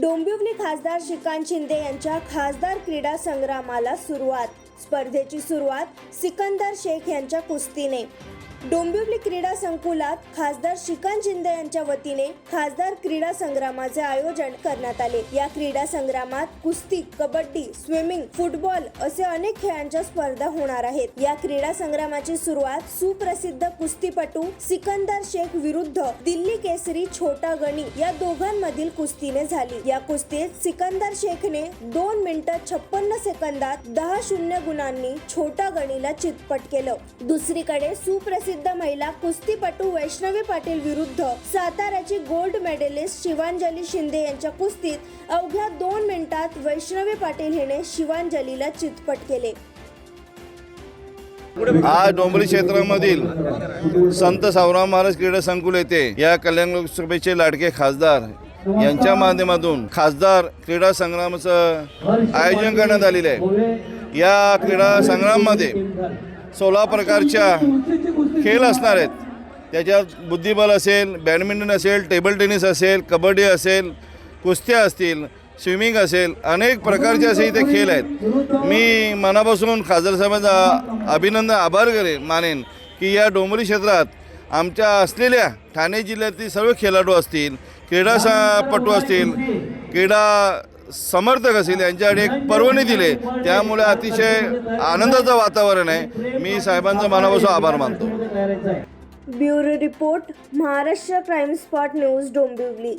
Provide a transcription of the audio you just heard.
डोंबिवली खासदार श्रीकांत शिंदे यांच्या खासदार क्रीडा संग्रामाला सुरुवात. स्पर्धेची सुरुवात सिकंदर शेख यांच्या कुस्तीने. डोंबिवली क्रीडा संकुलात खासदार श्रीकांत शिंदे यांच्या वतीने खासदार क्रीडा संग्रामाचे आयोजन करण्यात आले. या क्रीडा संग्रामात कुस्ती कबड्डी स्विमिंग फुटबॉल असे अनेक खेळांच्या स्पर्धा होणार आहेत. या क्रीडा संग्रामाची सुरुवात सुप्रसिद्ध कुस्तीपटू सिकंदर शेख विरुद्ध दिल्ली केसरी छोटा गणी या दोघांमधील कुस्तीने झाली. या कुस्तीत सिकंदर शेखने दोन मिनिटं छप्पन्न सेकंदात दहा शून्य गुणांनी छोटा गणीला चितपट केलं. दुसरीकडे सुप्रसिद्ध महिला कुस्तीपटू वैष्णवी पाटील विरुद्ध साताऱ्याची गोल्ड मेडलिस्ट शिवांजली शिंदे यांच्या कुस्तीत अवघ्या दोन मिनिटात वैष्णवी पाटील हिने शिवांजलीला चितपट केले. आज डोंबरी क्षेत्रामधील संत सावराम महाराज क्रीडा संकुल येथे या कल्याण लोकसभेचे लाडके खासदार यांच्या माध्यमातून खासदार क्रीडा संग्रामाचं आयोजन करण्यात आलेलं आहे. या क्रीडा संग्राममध्ये सोळा प्रकारच्या खेळ असणार आहेत. त्याच्यात बुद्धिबळ असेल बॅडमिंटन असेल टेबल टेनिस असेल कबड्डी असेल कुस्त्या असतील स्विमिंग असेल अनेक प्रकारचे असे इथे खेळ आहेत. मी मनापासून खासदार साहेबांचा अभिनंदन आभार करेन मानेन की या डोंगरी क्षेत्रात आमच्या असलेल्या ठाणे जिल्ह्यातील सर्व खेळाडू असतील क्रीडा पटू असतील क्रीडा समर्थक असतील यांच्याकडे एक पर्वणी दिले. त्यामुळे अतिशय आनंदाचं वातावरण आहे. मी साहेबांचा मनापासून आभार मानतो. Bureau report Maharashtra crime spot news Dombivli.